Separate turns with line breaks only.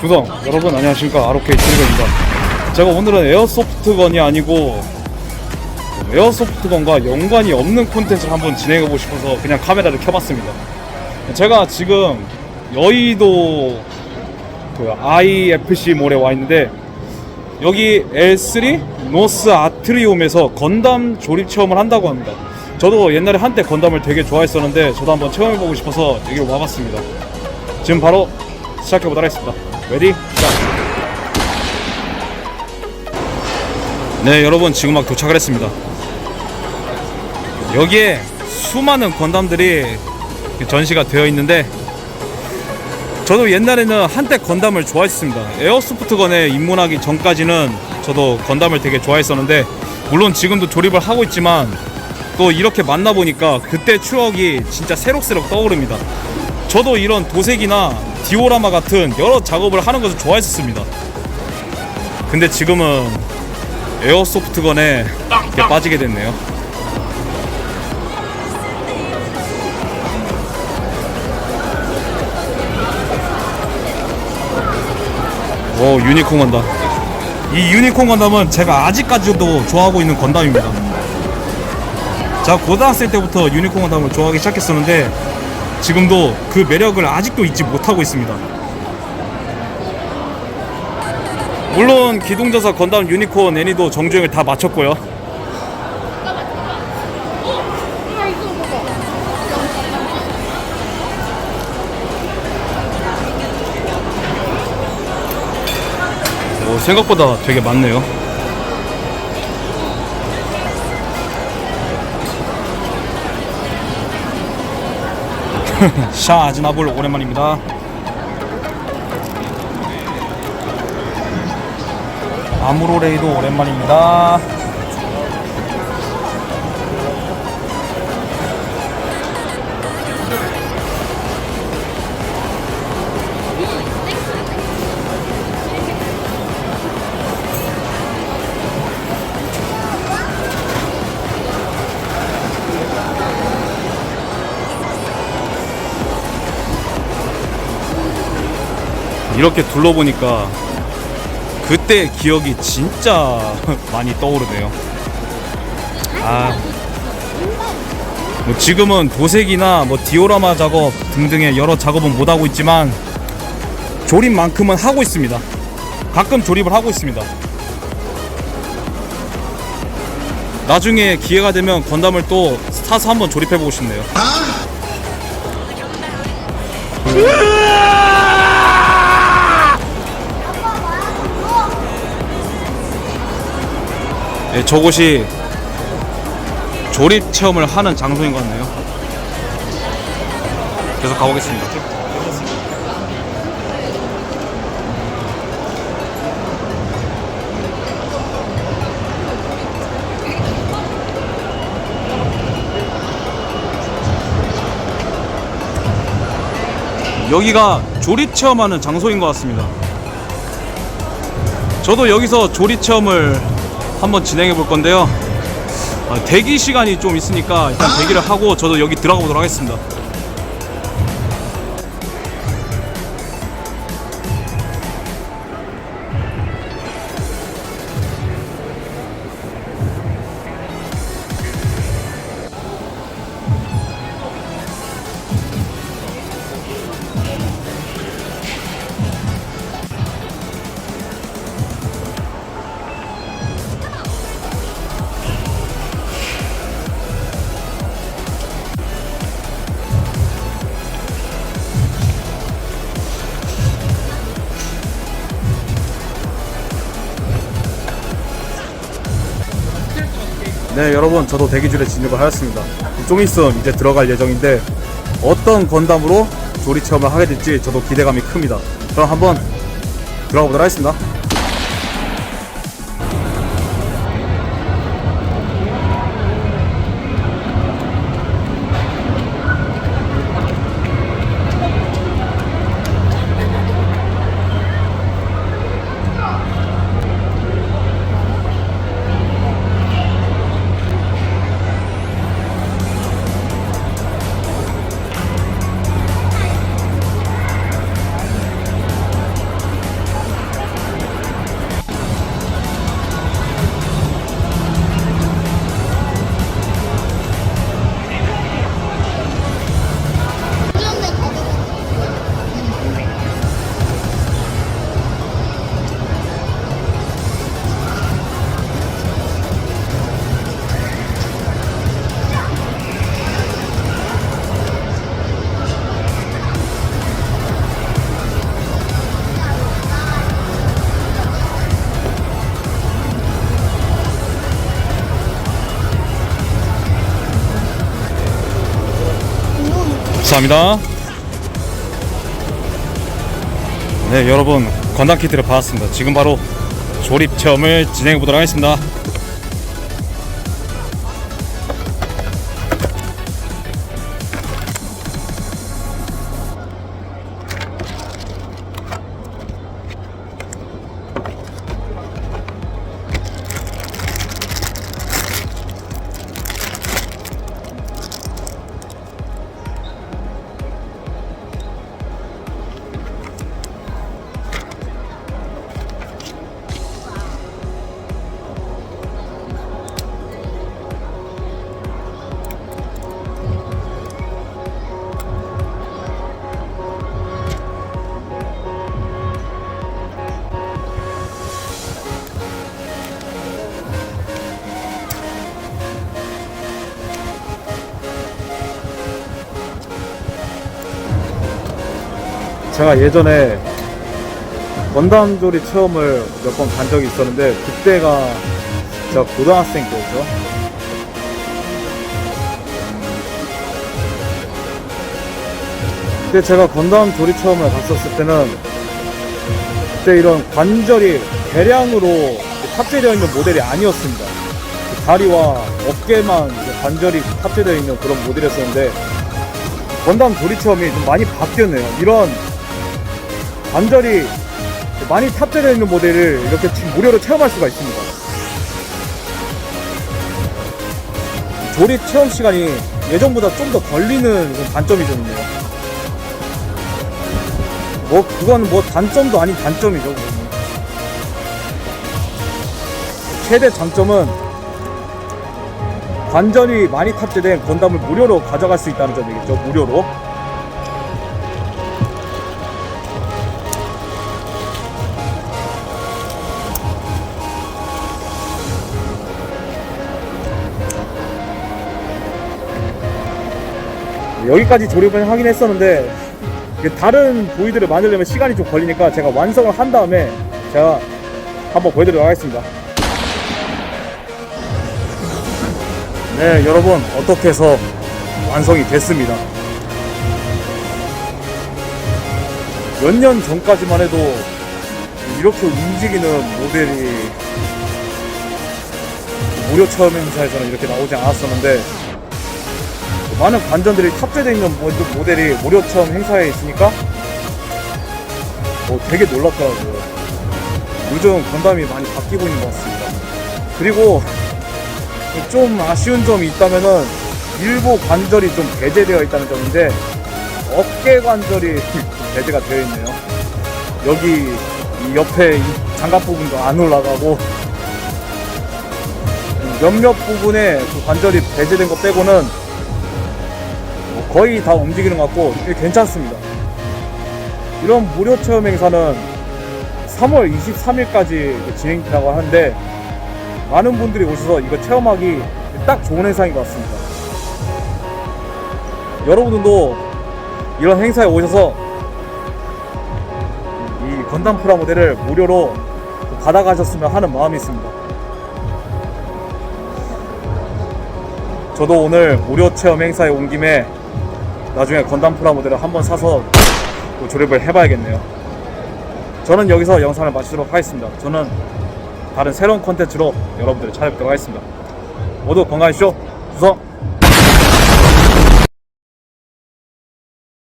구성. 여러분 안녕하십니까. 아로케이 트리거입니다. 제가 오늘은 에어소프트건이 아니고 에어소프트건과 연관이 없는 콘텐츠를 한번 진행해보고 싶어서 그냥 카메라를 켜봤습니다. 제가 지금 여의도 그 IFC 몰에 와 있는데 여기 L3 노스 아트리움에서 건담 조립 체험을 한다고 합니다. 저도 옛날에 한때 건담을 되게 좋아했었는데 저도 한번 체험해보고 싶어서 여기 와봤습니다. 지금 바로 시작해보도록 하겠습니다 레디 시작 네 여러분 지금 막 도착을 했습니다. 여기에 수많은 건담들이 전시가 되어 있는데 저도 옛날에는 한때 건담을 좋아했습니다. 에어소프트건에 입문하기 전까지는 저도 건담을 되게 좋아했었는데 물론 지금도 조립을 하고 있지만 또 이렇게 만나보니까 그때 추억이 진짜 새록새록 떠오릅니다 저도 이런 도색이나 디오라마 같은 여러 작업을 하는 것을 좋아했었습니다. 근데 지금은 에어소프트건에 빠지게 됐네요. 오 유니콘 건담. 이 유니콘 건담은 제가 아직까지도 좋아하고 있는 건담입니다. 제가 고등학생 때부터 유니콘 건담을 좋아하기 시작했었는데 지금도 그 매력을 아직도 잊지 못하고 있습니다. 물론 기동전사 건담 유니콘 애니도 정주행을 다 마쳤고요. 오, 생각보다 되게 많네요. 샤 아즈나볼 오랜만입니다. 아무로레이도 오랜만입니다. 이렇게 둘러보니까 그때 기억이 진짜 많이 떠오르네요. 아, 뭐 지금은 도색이나 뭐 디오라마 작업 등등의 여러 작업은 못 하고 있지만 조립만큼은 하고 있습니다. 가끔 조립을 하고 있습니다. 나중에 기회가 되면 건담을 또 사서 한번 조립해보고 싶네요. 네, 저곳이 조립 체험을 하는 장소인 것 같네요. 계속 가보겠습니다. 여기가 조립 체험하는 장소인 것 같습니다. 저도 여기서 조립 체험을 한번 진행해 볼 건데요. 아, 대기 시간이 좀 있으니까 일단 대기를 하고 저도 여기 들어가 보도록 하겠습니다. 네 여러분 저도 대기줄에 진입을 하였습니다. 좀 있으면 이제 들어갈 예정인데 어떤 건담으로 조리 체험을 하게 될지 저도 기대감이 큽니다. 그럼 한번 들어가 보도록 하겠습니다 감사합니다. 네, 여러분 건담 키트를 받았습니다. 지금 바로 조립 체험을 진행해 보도록 하겠습니다. 제가 예전에 건담 조립 체험을 몇 번 간 적이 있었는데 그때가 제가 고등학생 때였죠. 그때 제가 건담 조립 체험을 갔었을 때는 그때 이런 관절이 대량으로 탑재되어 있는 모델이 아니었습니다. 그 다리와 어깨만 관절이 탑재되어 있는 그런 모델이었었는데 건담 조립 체험이 좀 많이 바뀌었네요. 이런 관절이 많이 탑재되어 있는 모델을 이렇게 무료로 체험할 수가 있습니다. 조립 체험 시간이 예전보다 좀 더 걸리는 그런 단점이 좀 있네요. 뭐 그건 뭐 단점도 아닌 단점이죠. 최대 장점은 관절이 많이 탑재된 건담을 무료로 가져갈 수 있다는 점이겠죠. 무료로. 여기까지 조립을 하긴 했었는데 다른 부위들을 만들려면 시간이 좀 걸리니까 제가 완성을 한 다음에 제가 한번 보여드리도록 하겠습니다. 네 여러분 어떻게 해서 완성이 됐습니다. 몇 년 전까지만 해도 이렇게 움직이는 모델이 무료 체험 행사에서는 이렇게 나오지 않았었는데 많은 관전들이 탑재되어 있는 모- 모델이 무료 체험 행사에 있으니까 어, 되게 놀랍더라고요. 요즘 건담이 많이 바뀌고 있는 것 같습니다. 그리고 좀 아쉬운 점이 있다면은 일부 관절이 좀 배제되어 있다는 점인데 어깨 관절이 배제가 되어 있네요. 여기 이 옆에 이 장갑 부분도 안 올라가고 몇몇 부분에 그 관절이 배제된 것 빼고는 뭐 거의 다 움직이는 것 같고 괜찮습니다. 이런 무료 체험 행사는 3월 23일까지 진행된다고 하는데 많은 분들이 오셔서 이거 체험하기 딱 좋은 행사인 것 같습니다. 여러분들도 이런 행사에 오셔서 이 건담 프라 모델을 무료로 받아가셨으면 하는 마음이 있습니다. 저도 오늘 무료 체험 행사에 온 김에 나중에 건담 프라 모델을 한번 사서 또 조립을 해봐야겠네요. 저는 여기서 영상을 마치도록 하겠습니다. 저는 다른 새로운 콘텐츠로 여러분들을 찾아뵙도록 하겠습니다. 모두 건강하십시오. 수성!